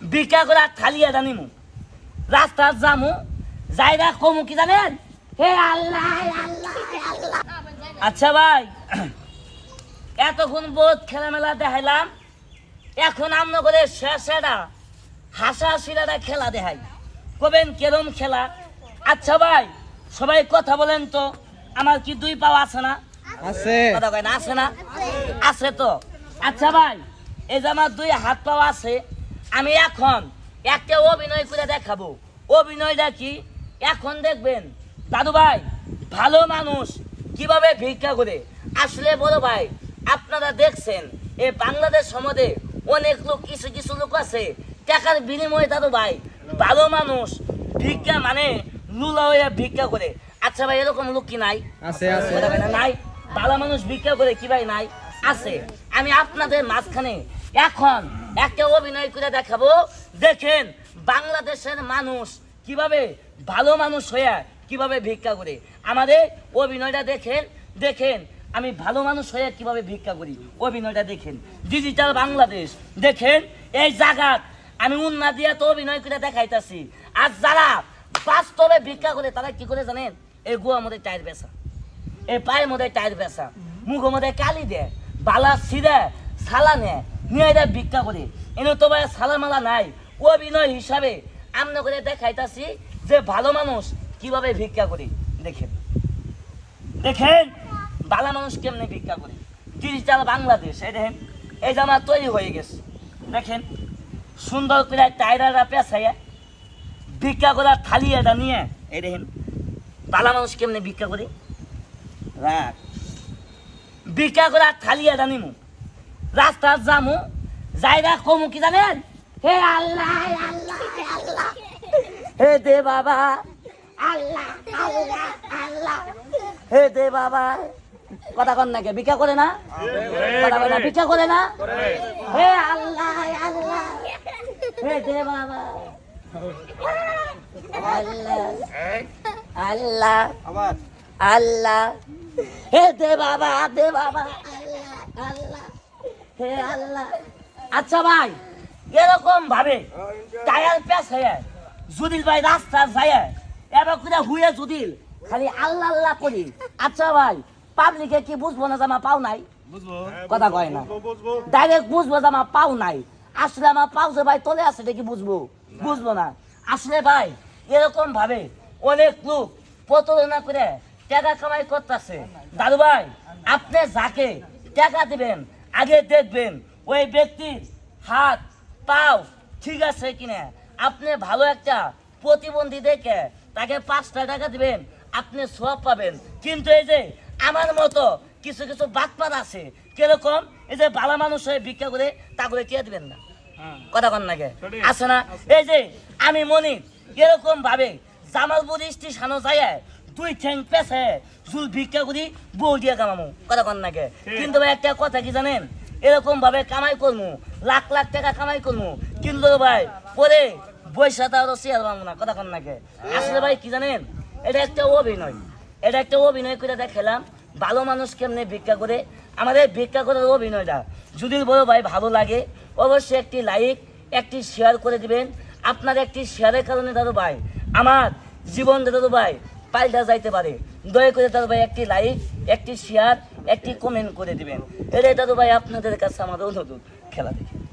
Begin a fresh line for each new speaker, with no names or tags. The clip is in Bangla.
বিকা করে থালিয়া জানিমু রাস্তার জামু জায়গা কমু কি জানেন হে আল্লাহ আল্লাহ আল্লাহ। আচ্ছা ভাই এতক্ষণ বহুত খেলামেলা দেখাইলাম। এখন আমরা করে শেষেটা হাসা হাসিরাটা খেলা দেখাই। কবেন কেরম খেলা? আচ্ছা ভাই সবাই কথা বলেন তো। আমার কি দুই পাও আছে না?
আছে।
কথা কয় না আছে না? আছে তো। আচ্ছা ভাই এই যে আমার দুই হাত পাও আছে আমি এখন একটা অভিনয় করে দেখাবো। অভিনয়টা কি এখন দেখবেন দাদু ভাই ভালো মানুষ কীভাবে ভিক্ষা করে? আসলে বড় ভাই আপনারা দেখছেন এই বাংলাদেশ সমাজে অনেক লোক কিছু কিছু লোক আছে টাকার বিনিময়ে দাদু ভাই ভালো মানুষ ভিক্ষা মানে লুলা হয়ে ভিক্ষা করে। আচ্ছা ভাই এরকম লোক কি নাই?
আছে আছে।
নাই। ভালো মানুষ ভিক্ষা করে কি ভাই নাই? আছে। আমি আপনাদের মাঝখানে এখন একটা অভিনয় করে দেখাবো। দেখেন, বাংলাদেশের মানুষ কীভাবে ভালো মানুষ হয়ে কীভাবে ভিক্ষা করে। আমাদের অভিনয়টা দেখেন দেখেন, আমি ভালো মানুষ হয়ে কীভাবে ভিক্ষা করি। অভিনয়টা দেখেন। ডিজিটাল বাংলাদেশ, দেখেন, এই জায়গাত আমি উন্না দিয়া তো অভিনয় করে দেখাইতাছি। আর যারা বাস্তবে ভিক্ষা করে, তারা কি করে জানেন? এই গুয়া মধ্যে টায়ার বেচা। এই পায়ের মধ্যে টায়ার বেচা। মুখের মধ্যে কালি দেয়, বালা ছিঁড়ে সালা নেয়। নিয়ে ভিক্ষা করে। এনে তো ভাই সালা মালা নাই, অভিনয় হিসাবে আমরা করে দেখাইতাছি যে ভালো মানুষ কীভাবে ভিক্ষা করে। দেখেন। দেখেন, ভালো মানুষ কেমনে ভিক্ষা করে? ডিজিটাল বাংলাদেশ, এই দেখেন, এই জামা তৈরি হয়ে গেছে। দেখেন, সুন্দর করে টায়রারা পেঁচাইয়া ভিক্ষা করার থালি এটা নিয়ে, এই দেখেন, ভালো মানুষ কেমনে ভিক্ষা করে? রাখ। ভিক্ষা করার থালি এটা নিমু। রাস্তার জামু জায়গা কমু কি জানেন? হে আল্লাহ আল্লাহ আল্লাহ। হে দে বাবা। আল্লাহ আল্লাহ আল্লাহ। হে দে বাবা। কথা কন নাকি ভিক্ষা করে না? কথা কয় না ভিক্ষা করে না? হে আল্লাহ আল্লাহ। হে দে বাবা। আল্লাহ আল্লাহ। আল্লাহ। হে দে বাবা দে বাবা। আল্লাহ আল্লাহ। হে আল্লাহ। আচ্ছা ভাই এরকম ভাবে টায়ার প্যাস হয়ে জুদিল ভাই রাস্তা যায় এবার করে হুয়ে জুদিল খালি আল্লাহ আল্লাহ করি। আচ্ছা ভাই পাবলিকে কি বুঝব না জামা পাও নাই? কথা কয় না। ডাইরেক্ট বুঝব। জামা পাও নাই। আসলে আমার পাও যে ভাই তলে আছে দেখি বুঝব? বুঝব না। আসলে ভাই এরকম ভাবে অনেক লোক প্রতারণা করে টাকা কামাই করতেছে। দাদু ভাই আপনি যাকে টাকা দিবেন আগে দেখবেন ওই ব্যক্তির হাত পাও ঠিক আছে কিনা? আপনি ভালো একটা প্রতিবন্ধী দেখে তাকে পাঁচটা টাকা দিবেন আপনি সব পাবেন। কিন্তু এই যে আমার মতো কিছু কিছু বাটপার আছে কীরকম? এই যে ভালো মানুষ হয়ে ভিক্ষা করে তা করে কে দিবেন না। কথা কন নাকি আছে না? এই যে আমি মনি এরকম ভাবে জামালপুর স্টেশনও যায় দুই ঠ্যাং পেছে চুল ভিক্ষা করি বউ দিয়ে কামামু। কথা কন নাকি কিন্তু ভাই একটা কথা কি জানেন? এরকম ভাবে কামাই করমু লাখ লাখ টাকা কামাই করমু কিন্তু ভাই পরে বৈশা তাও শেয়ার পাবো না কথা কন নাকি আসলে ভাই কি জানেন? এটা একটা অভিনয়। এটা একটা অভিনয় করে দেখালাম ভালো মানুষ কেমনে ভিক্ষা করে? আমাদের ভিক্ষা করার অভিনয়টা যদি বড় ভাই ভালো লাগে অবশ্যই একটি লাইক একটি শেয়ার করে দিবেন। আপনার একটি শেয়ারের কারণে দাদু ভাই আমার জীবন দাদু ভাই পাল্টা যাইতে পারে। দয়া করে দাদু ভাই, একটি লাইক একটি শেয়ার একটি কমেন্ট করে দিবেন। এটাই দাদু ভাই আপনাদের কাছে আমার অনুরোধ। খেলা দেখে।